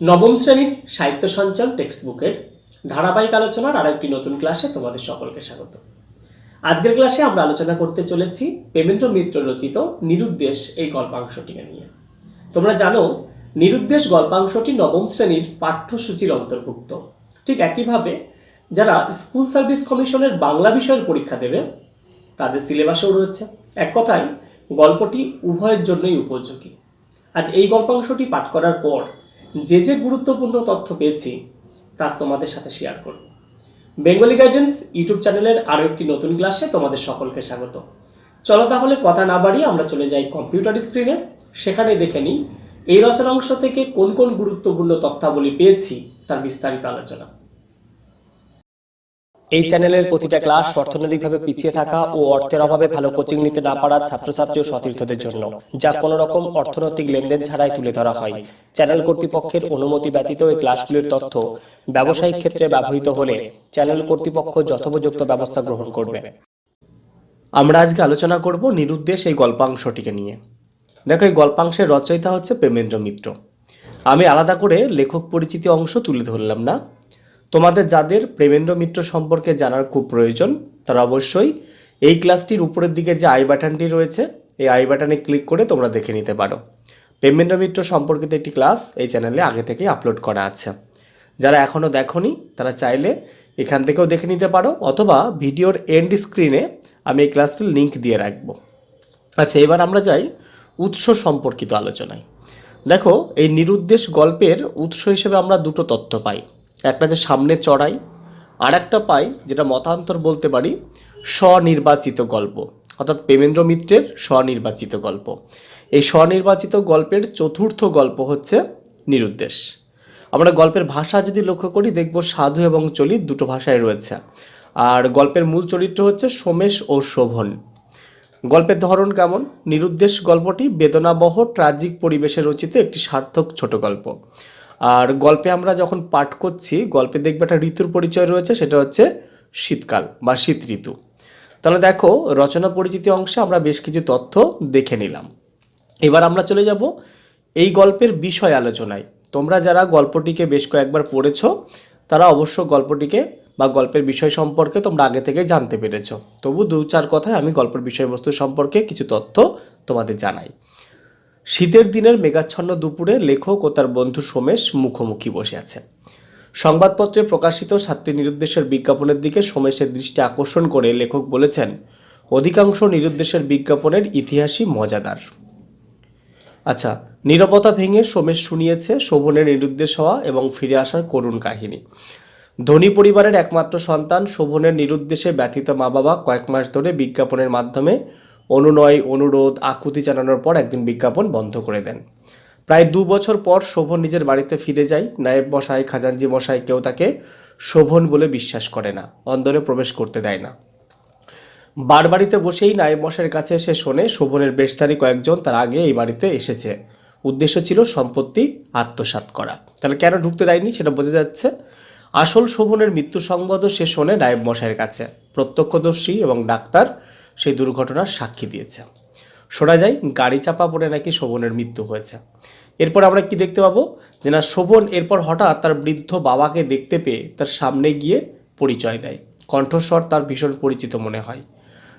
নবম শ্রেণির সাহিত্য সঞ্চল টেক্সট বুকের ধারাবাহিক আলোচনার আর একটি নতুন ক্লাসে তোমাদের সকলকে স্বাগত। আজকের ক্লাসে আমরা আলোচনা করতে চলেছি প্রেমেন্দ্র মিত্র রচিত নিরুদ্দেশ এই গল্পাংশটিকে নিয়ে। তোমরা জানো, নিরুদ্দেশ গল্পাংশটি নবম শ্রেণির পাঠ্যসূচির অন্তর্ভুক্ত। ঠিক একইভাবে যারা স্কুল সার্ভিস কমিশনের বাংলা বিষয়ের পরীক্ষা দেবে, তাদের সিলেবাসেও রয়েছে। এক কথায়, গল্পটি উভয়ের জন্যই উপযোগী। আজ এই গল্পাংশটি পাঠ করার পর যে যে গুরুত্বপূর্ণ তথ্য পেয়েছি তা তোমাদের সাথে শেয়ার করব। বেঙ্গলি গাইডেন্স ইউটিউব চ্যানেলের আরও একটি নতুন ক্লাসে তোমাদের সকলকে স্বাগত। চলো তাহলে কথা না বাড়িয়ে আমরা চলে যাই কম্পিউটার স্ক্রিনে সেখানে দেখে নিই, এই রচনা অংশ থেকে কোন কোন গুরুত্বপূর্ণ তথ্যাবলী পেয়েছি, তার বিস্তারিত আলোচনা। এই চ্যানেলের প্রতিটা ক্লাস অর্থনৈতিকভাবে পিছিয়ে থাকা ও অর্থের অভাবে ভালো কোচিং নিতে না পারা ছাত্রছাত্রী ও সতীর্থদের জন্য, যা কোনো রকম অর্থনৈতিক লেনদেন ছাড়াই তুলে ধরা হয়। চ্যানেল কর্তৃপক্ষের অনুমতি ব্যতীত এই ক্লাসগুলির তথ্য ব্যবসায়িক ক্ষেত্রে ব্যবহৃত হলে চ্যানেল কর্তৃপক্ষ যথোপযুক্ত ব্যবস্থা গ্রহণ করবে। আমরা আজকে আলোচনা করব নিরুদ্দেশ এই গল্পাংশটিকে নিয়ে। দেখো, এই গল্পাংশের রচয়িতা হচ্ছে প্রেমেন্দ্র মিত্র। আমি আলাদা করে লেখক পরিচিতি অংশ তুলে ধরলাম না। তোমাদের যাদের প্রেমেন্দ্র মিত্র সম্পর্কে জানার খুব প্রয়োজন, তারা অবশ্যই এই ক্লাসটির উপরের দিকে যে আই বাটনটি রয়েছে, এই আই বাটনে ক্লিক করে তোমরা দেখে নিতে পারো। প্রেমেন্দ্র মিত্র সম্পর্কিত একটি ক্লাস এই চ্যানেলে আগে থেকেই আপলোড করা আছে। যারা এখনও দেখোনি, তারা চাইলে এখান থেকেও দেখে নিতে পারো, অথবা ভিডিওর এন্ড স্ক্রিনে আমি এই ক্লাসটির লিঙ্ক দিয়ে রাখব। আচ্ছা এবার আমরা যাই উৎস সম্পর্কিত আলোচনায়। দেখো, এই নিরুদ্দেশ গল্পের উৎস হিসেবে আমরা দুটো তথ্য পাই। একটা যে সামনে চড়াই, আর একটা পাই যেটা মতান্তর বলতে পারি, স্বনির্বাচিত গল্প। অর্থাৎ প্রেমেন্দ্র মিত্রের স্বনির্বাচিত গল্প। এই স্বনির্বাচিত গল্পের চতুর্থ গল্প হচ্ছে নিরুদ্দেশ। আমরা গল্পের ভাষা যদি লক্ষ্য করি, দেখব সাধু এবং চলিত দুটো ভাষায় রয়েছে। আর গল্পের মূল চরিত্র হচ্ছে সোমেশ ও শোভন। গল্পের ধরন কেমন? নিরুদ্দেশ গল্পটি বেদনাবহ, ট্রাজিক পরিবেশে রচিত একটি সার্থক ছোট গল্প। আর গল্পে আমরা যখন পাঠ করছি, গল্পে দেখবে একটা ঋতুর পরিচয় রয়েছে, সেটা হচ্ছে শীতকাল বা শীত ঋতু। তাহলে দেখো, রচনা পরিচিতি অংশে আমরা বেশ কিছু তথ্য দেখে নিলাম। এবার আমরা চলে যাব এই গল্পের বিষয় আলোচনায়। তোমরা যারা গল্পটিকে বেশ কয়েকবার পড়েছো, তারা অবশ্য গল্পটিকে বা গল্পের বিষয় সম্পর্কে তোমরা আগে থেকে জানতে পেরেছ। তবু দু চার কথায় আমি গল্পের বিষয়বস্তু সম্পর্কে কিছু তথ্য তোমাদের জানাই। শীতের দিনের মেঘাচ্ছন্ন দুপুরে লেখক ও তার বন্ধু সোমেশ মুখোমুখি বসে আছে সংবাদপত্রে প্রকাশিত সাতটি নিরুদ্দেশের বিজ্ঞাপনের দিকে সোমেশের দৃষ্টি আকর্ষণ করে লেখক বলেছেন, অধিকাংশ নিরুদ্দেশের বিজ্ঞাপনের ইতিহাসই মজাদার। আচ্ছা নিরবতা ভেঙে সোমেশ শুনিয়েছে শোভনের নিরুদ্দেশ হওয়া এবং ফিরে আসার করুণ কাহিনী। ধনী পরিবারের একমাত্র সন্তান শোভনের নিরুদ্দেশে ব্যথিত মা বাবা কয়েক মাস ধরে বিজ্ঞাপনের মাধ্যমে অনুনয়, অনুরোধ, আকুতি জানানোর পর একদিন বিজ্ঞাপন বন্ধ করে দেন। প্রায় দু বছর পর শোভন নিজের বাড়িতে ফিরে যায়। নায়েব মশাই, খাজানজি মশাই কেউ তাকে শোভন বলে বিশ্বাস করে না, অন্দরে প্রবেশ করতে দেয় না। বারবাড়িতে বসেই নায়েব মশাইয়ের কাছে এসে শোনে শোভনের বেশধারী কয়েকজন তার আগে এই বাড়িতে এসেছে। উদ্দেশ্য ছিল সম্পত্তি আত্মসাৎ করা। তাহলে কেন ঢুকতে দেয়নি সেটা বোঝা যাচ্ছে। আসল শোভনের মৃত্যু সংবাদও সে শোনে নায়েব মশাইয়ের কাছে। প্রত্যক্ষদর্শী এবং ডাক্তার সেই দুর্ঘটনার সাক্ষী দিয়েছে। শোনা যায়, গাড়ি চাপা পড়ে নাকি শোভনের মৃত্যু হয়েছে। এরপর আমরা কি দেখতে পাবো? যে না, শোভন এরপর হঠাৎ তার বৃদ্ধ বাবাকে দেখতে পেয়ে তার সামনে গিয়ে পরিচয় দেয়। কণ্ঠস্বর তার ভীষণ পরিচিত মনে হয়।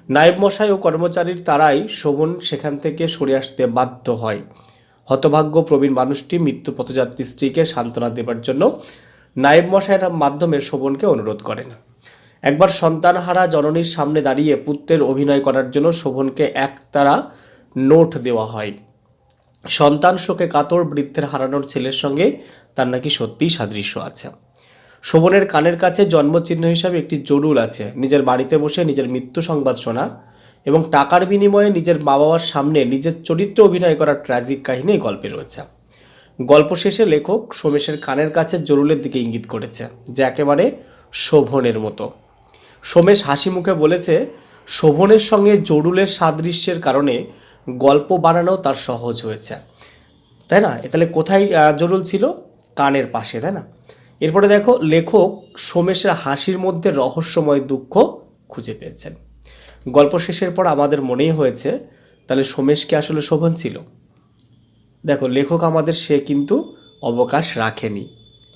নায়েব মশাই ও কর্মচারীর তারাই শোভন সেখান থেকে সরে আসতে বাধ্য হয়। হতভাগ্য প্রবীণ মানুষটি মৃত্যু পথযাত্রী স্ত্রীকে সান্ত্বনা দেবার জন্য নায়েব মশাইয়ের মাধ্যমে শোভনকে অনুরোধ করেন। একবার সন্তানহারা জননীর সামনে দাঁড়িয়ে পুত্রের অভিনয় করার জন্য শোভনকে একতারা নোট দেওয়া হয়। সন্তান শোকে কাতর বৃদ্ধের হারানোর ছেলের সঙ্গে তার নাকি সত্যিই সাদৃশ্য আছে। শোভনের কানের কাছে জন্মচিহ্ন হিসাবে একটি জরুল আছে। নিজের বাড়িতে বসে নিজের মৃত্যু সংবাদ শোনা এবং টাকার বিনিময়ে নিজের মা বাবার সামনে নিজের চরিত্রে অভিনয় করার ট্র্যাজিক কাহিনী গল্পে রয়েছে। গল্প শেষে লেখক সোমেশের কানের কাছে জরুলের দিকে ইঙ্গিত করেছে, যা একেবারে শোভনের মতো। সোমেশ হাসি মুখে বলেছে, শোভনের সঙ্গে জরুলের সাদৃশ্যের কারণে গল্প বানানো তার সহজ হয়েছে। তাই না? তাহলে কোথায় জরুল ছিল? কানের পাশে, তাই না? এরপরে দেখো, লেখক সোমেশের হাসির মধ্যে রহস্যময় দুঃখ খুঁজে পেয়েছেন। গল্প শেষের পর আমাদের মনেই হয়েছে, তাহলে সোমেশকে আসলে শোভন ছিল? দেখো, লেখক আমাদের সে কিন্তু অবকাশ রাখেনি।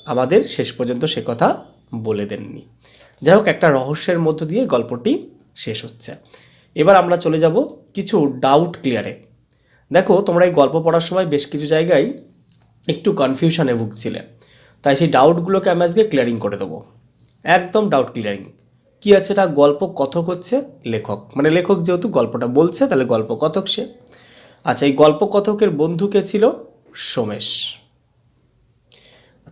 আমাদের শেষ পর্যন্ত সে কথা বলে দেননি। যাই হোক একটা রহস্যের মধ্য দিয়ে গল্পটি শেষ হচ্ছে। এবার আমরা চলে যাব কিছু ডাউট ক্লিয়ারে দেখো, তোমরা এই গল্প পড়ার সময় বেশ কিছু জায়গায় একটু কনফিউশনে ভুগছিলে। তাই সেই ডাউটগুলোকে আমি আজকে ক্লিয়ারিং করে দেবো। একদম ডাউট ক্লিয়ারিং কী আছে এটা গল্প কথক হচ্ছে? লেখক। মানে লেখক যেহেতু গল্পটা বলছে, তাহলে গল্প কথক সে? আচ্ছা এই গল্প কথকের বন্ধু কে ছিল? সোমেশ।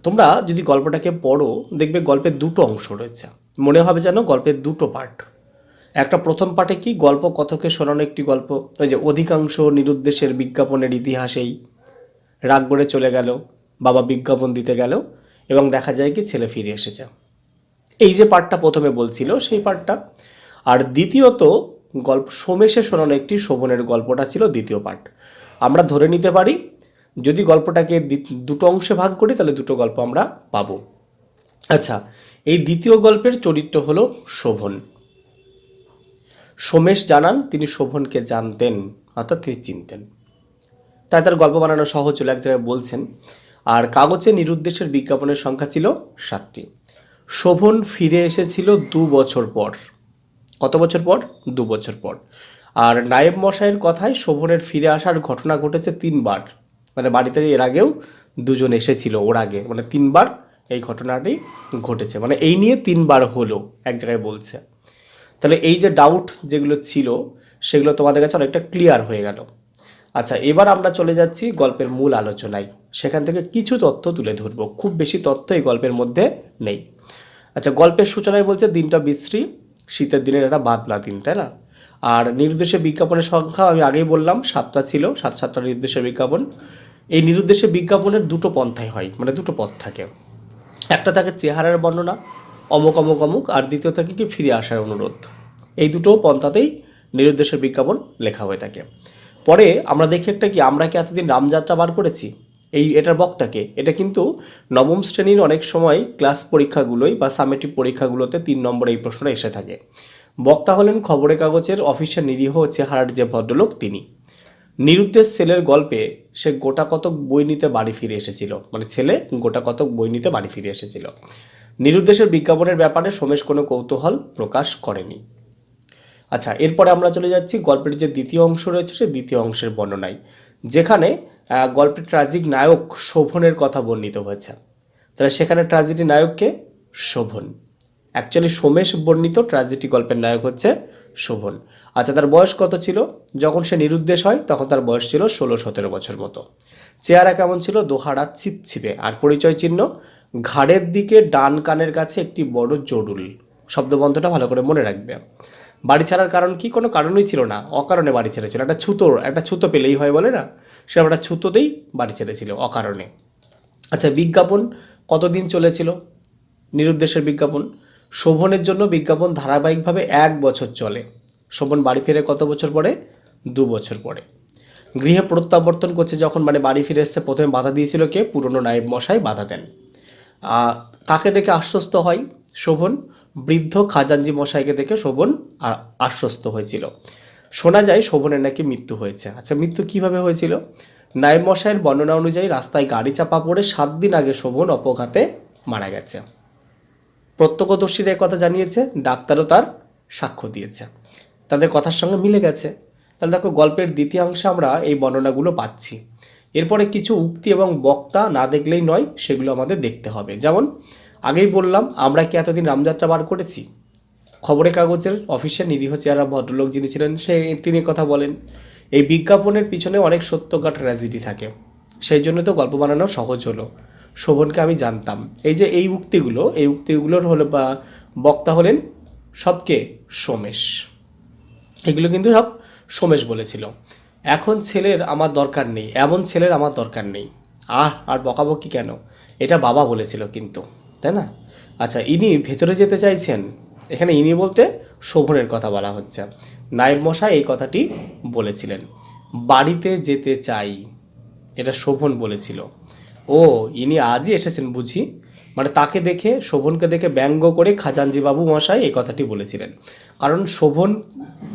তোমরা যদি গল্পটাকে পড়ো, দেখবে গল্পের দুটো অংশ রয়েছে। মনে হবে যেন গল্পের দুটো পার্ট একটা প্রথম পার্টে কি গল্প কথকে শোনানো একটি গল্প, ওই যে অধিকাংশ নিরুদ্দেশের বিজ্ঞাপনের ইতিহাসেই রাগ করে চলে গেল, বাবা বিজ্ঞাপন দিতে গেল এবং দেখা যায় কি ছেলে ফিরে এসেছে। এই যে পার্টটা প্রথমে বলছিল, সেই পার্টটা আর দ্বিতীয়ত, গল্প সোমেশে শোনানো একটি শোভনের গল্পটা ছিল দ্বিতীয় পার্ট আমরা ধরে নিতে পারি, যদি গল্পটাকে দুটো অংশে ভাগ করি, তাহলে দুটো গল্প আমরা পাবো। আচ্ছা এই দ্বিতীয় গল্পের চরিত্র হল শোভন। সোমেশ জানান, তিনি শোভনকে জানতেন, অর্থাৎ তিনি চিনতেন। তাই তার গল্প বানানো সহজ হলো, এক জায়গায় বলছেন, আর কাগজে নিরুদ্দেশের বিজ্ঞাপনের সংখ্যা ছিল সাতটি। শোভন ফিরে এসেছিল দু বছর পর। কত বছর পর? দু বছর পর। আর নায়েব মশাইয়ের কথায় শোভনের ফিরে আসার ঘটনা ঘটেছে তিনবার। মানে বাড়িতে এর আগেও দুজন এসেছিল, ওর আগে। মানে তিনবার এই ঘটনাটি ঘটেছে। মানে এই নিয়ে তিনবার হলো, এক জায়গায় বলছে। তাহলে এই যে ডাউট যেগুলো ছিল, সেগুলো তোমাদের কাছে অনেকটা ক্লিয়ার হয়ে গেল। আচ্ছা এবার আমরা চলে যাচ্ছি গল্পের মূল আলোচনায়। সেখান থেকে কিছু তথ্য তুলে ধরবো। খুব বেশি তথ্য এই গল্পের মধ্যে নেই। আচ্ছা গল্পের সূচনায় বলছে, দিনটা বিশ্রী, শীতের দিনের একটা বাদলা দিন, তাই না? আর নিরুদ্দেশে বিজ্ঞাপনের সংখ্যা আমি আগেই বললাম, সাতটা ছিল, সাত সাতটা নির্দেশে বিজ্ঞাপন। এই নিরুদ্দেশে বিজ্ঞাপনের দুটো পন্থায় হয় মানে দুটো পথ থাকে। একটা থাকে চেহারার বর্ণনা, অমুক অমুক অমুক, আর দ্বিতীয় থাকে কি ফিরে আসার অনুরোধ। এই দুটো পন্থাতেই নিরুদ্দেশের বিজ্ঞাপন লেখা হয়ে থাকে। পরে আমরা দেখি একটা কি, আমরা কি এতদিন রামযাত্রা বার করেছি? এই এটার বক্তাকে এটা কিন্তু নবম শ্রেণির অনেক সময় ক্লাস পরীক্ষাগুলোই বা সামেটিভ পরীক্ষাগুলোতে তিন নম্বরে এই প্রশ্নটা এসে থাকে। বক্তা হলেন খবরের কাগজের অফিসের নিরীহ চেহারার যে ভদ্রলোক তিনি। নিরুদ্দেশ ছেলের গল্পে সে গোটা কতক বই নিতে বাড়ি ফিরে এসেছিল। মানে ছেলে গোটা কতক বই নিতে বাড়ি ফিরে এসেছিল। নিরুদ্দেশের বিজ্ঞাপনের ব্যাপারে সোমেশ কোনো কৌতূহল প্রকাশ করেনি। আচ্ছা এরপরে আমরা চলে যাচ্ছি, গল্পের যে দ্বিতীয় অংশ রয়েছে সে দ্বিতীয় অংশের বর্ণনায়, যেখানে গল্পের ট্রাজিক নায়ক শোভনের কথা বর্ণিত হয়েছে। তাহলে সেখানে ট্রাজেডি নায়ককে শোভন। অ্যাকচুয়ালি সোমেশ বর্ণিত ট্রাজেডি গল্পের নায়ক হচ্ছে শোভন। আচ্ছা তার বয়স কত ছিল? যখন সে নিরুদ্দেশ হয়, তখন তার বয়স ছিল ষোলো সতেরো বছর মতো। চেহারা কেমন ছিল? দোহারা ছিপছিপে। আর পরিচয় চিহ্ন? ঘাড়ের দিকে ডান কানের কাছে একটি বড় জরুল। শব্দবন্ধটা ভালো করে মনে রাখবে। বাড়ি ছাড়ার কারণ কি? কোনো কারণই ছিল না। অকারণে বাড়ি ছেড়েছিল। একটা ছুতো একটা ছুতো পেলেই হয় বলে না? সে একটা ছুতোতেই বাড়ি ছেড়েছিল অকারণে। আচ্ছা বিজ্ঞাপন কতদিন চলেছিল? নিরুদ্দেশের বিজ্ঞাপন? শোভনের জন্য বিজ্ঞাপন ধারাবাহিকভাবে এক বছর চলে। শোভন বাড়ি ফিরে কত বছর পরে? দু বছর পরে। গৃহে প্রত্যাবর্তন করছে যখন মানে বাড়ি ফিরে এসছে প্রথমে বাধা দিয়েছিল কে? পুরনো নায়েব মশাই বাধা দেন। কাকে দেখে আশ্বস্ত হয় শোভন? বৃদ্ধ খাজানজি মশাইকে দেখে শোভন আশ্বস্ত হয়েছিল। শোনা যায় শোভনের নাকি মৃত্যু হয়েছে। আচ্ছা মৃত্যু কীভাবে হয়েছিল? নায়েব মশাইয়ের বর্ণনা অনুযায়ী রাস্তায় গাড়ি চাপা পড়ে সাত দিন আগে শোভন অপঘাতে মারা গেছে। প্রত্যক্ষদর্শীরা কথা জানিয়েছে, ডাক্তারও তার সাক্ষ্য দিয়েছে। তাদের কথার সঙ্গে মিলে গেছে। তাহলে দেখো, গল্পের দ্বিতীয়াংশে আমরা এই বর্ণনাগুলো পাচ্ছি। এরপরে কিছু উক্তি এবং বক্তা না দেখলেই নয়, সেগুলো আমাদের দেখতে হবে। যেমন, আগেই বললাম, আমরা কি এতদিন রামযাত্রা বার করেছি? খবরের কাগজের অফিসের নিরীহ চেহারা ভদ্রলোক যিনি ছিলেন, সে তিনি কথা বলেন, এই বিজ্ঞাপনের পিছনে অনেক সত্যকা ট্র্যাজেডি থাকে। সেই জন্য তো গল্প বানানো সহজ হলো। শোভনকে আমি জানতাম। এই যে এই উক্তিগুলো, এই উক্তিগুলোর হলো বা বক্তা হলেন সবকে সোমেশ। এগুলো কিন্তু সব সোমেশ বলেছিল। এখন ছেলের আমার দরকার নেই, এমন ছেলের আমার দরকার নেই। আর আর বকাবকি কেন? এটা বাবা বলেছিল কিন্তু, তাই না? আচ্ছা ইনি ভেতরে যেতে চাইছেন, এখানে ইনি বলতে শোভনের কথা বলা হচ্ছে। নায়েব মশাই এই কথাটি বলেছিলেন। বাড়িতে যেতে চাই, এটা শোভন বলেছিল। ও, ইনি আজই এসেছেন বুঝি? মানে তাকে দেখে, শোভনকে দেখে ব্যঙ্গ করে খাজানজি বাবু মশাই এই কথাটি বলেছিলেন। কারণ শোভন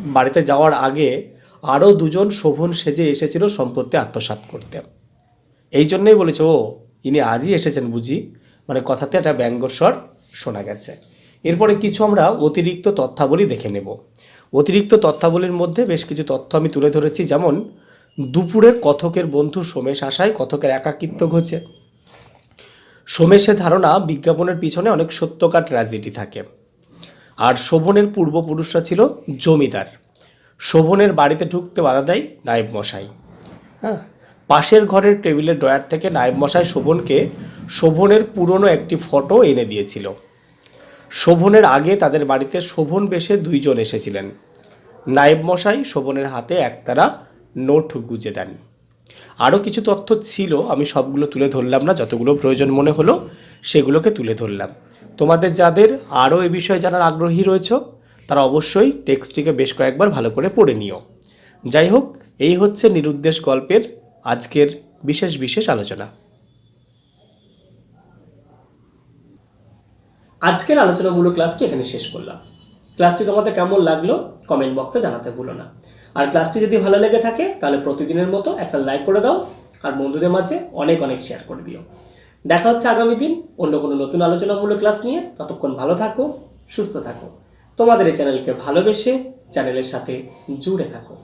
বাড়িতে যাওয়ার আগে আরও দুজন শোভন সেজে এসেছিল সম্পত্তি আত্মসাৎ করতে। এই জন্যই বলেছে, ও, ইনি আজই এসেছেন বুঝি? মানে কথাতে একটা ব্যঙ্গস্বর শোনা গেছে। এরপরে কিছু আমরা অতিরিক্ত তথ্যাবলী দেখে নেব। অতিরিক্ত তথ্যাবলীর মধ্যে বেশ কিছু তথ্য আমি তুলে ধরেছি। যেমন দুপুরে কথকের বন্ধু সোমেশ আসায় কথকের একাকিত্ব ঘটে সোমেশের ধারণা, বিজ্ঞাপনের পিছনে অনেক সত্যকার ট্র্যাজেডি থাকে। আর শোভনের পূর্বপুরুষরা ছিল জমিদার। শোভনের বাড়িতে ঢুকতে বাধা দেয় নায়েব মশাই। হ্যাঁ পাশের ঘরের টেবিলের ড্রয়ার থেকে নায়েব মশাই শোভনকে শোভনের পুরনো একটি ফটো এনে দিয়েছিল। শোভনের আগে তাদের বাড়িতে শোভন বেশে দুইজন এসেছিলেন। নায়েব মশাই শোভনের হাতে একতারা নোট গুজে দেন। আরও কিছু তথ্য ছিল, আমি সবগুলো তুলে ধরলাম না, যতগুলো প্রয়োজন মনে হলো, সেগুলোকে তুলে ধরলাম। তোমাদের যাদের আরও এ বিষয়ে জানার আগ্রহী রয়েছে, তারা অবশ্যই টেক্সটটিকে বেশ কয়েকবার ভালো করে পড়ে নিও। যাই হোক, এই হচ্ছে নিরুদ্দেশ গল্পের আজকের বিশেষ বিশেষ আলোচনা। আজকের আলোচনামূলক ক্লাসটি এখানে শেষ করলাম। ক্লাসটি তোমাদের কেমন লাগল, কমেন্ট বক্সে জানাতে ভুলো না। আর ক্লাসটি যদি ভালো লেগে থাকে, তাহলে প্রতিদিনের মতো একটা লাইক করে দাও আর বন্ধুদের মাঝে অনেক অনেক শেয়ার করে দিও। দেখা হচ্ছে আগামী দিন অন্য কোনো নতুন আলোচনামূলক ক্লাস নিয়ে। ততক্ষণ ভালো থাকো, সুস্থ থাকো। তোমাদের এই চ্যানেলকে ভালোবেসে চ্যানেলের সাথে জুড়ে থাকো।